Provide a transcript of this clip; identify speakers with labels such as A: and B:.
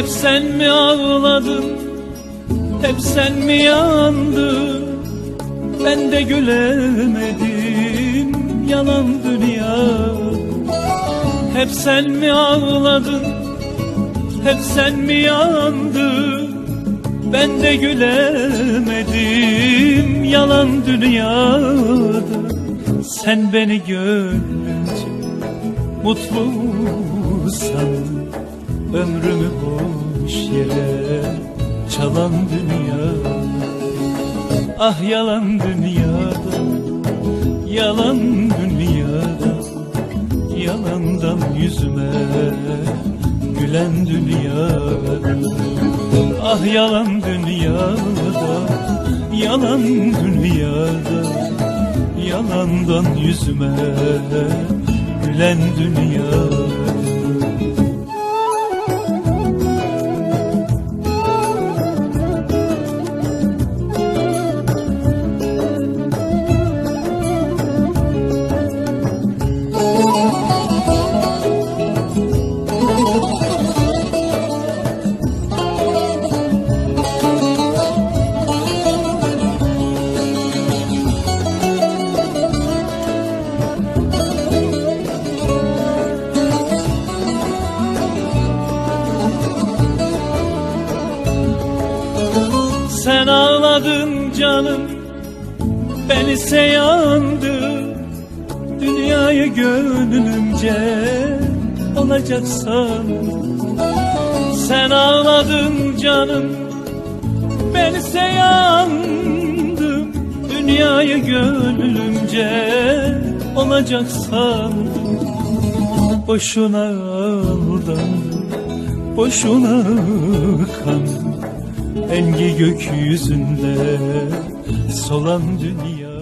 A: Hep sen mi ağladın? Hep sen mi yandın? Ben de gülemedim Yalan dünya. Hep sen mi ağladın? Hep sen mi yandın? Ben de gülemedim Yalan dünyada Sen beni gönlünce Mutlu sandın Ömrümü boş yere çalan dünya. Ah yalan dünyada Yalan dünyada. Yalandan yüzüme Gülen dünyada. Ah yalan dünyada Yalan dünyada. Yalandan yüzüme Gülen dünyada Sen ağladın canım Ben ise yandım Dünyayı gönlümce Olacak sandım Sen ağladın canım Ben ise yandım. Dünyayı gönlümce Olacak sandım Boşuna aldandım Boşuna kandım Engi gökyüzünde solan dünya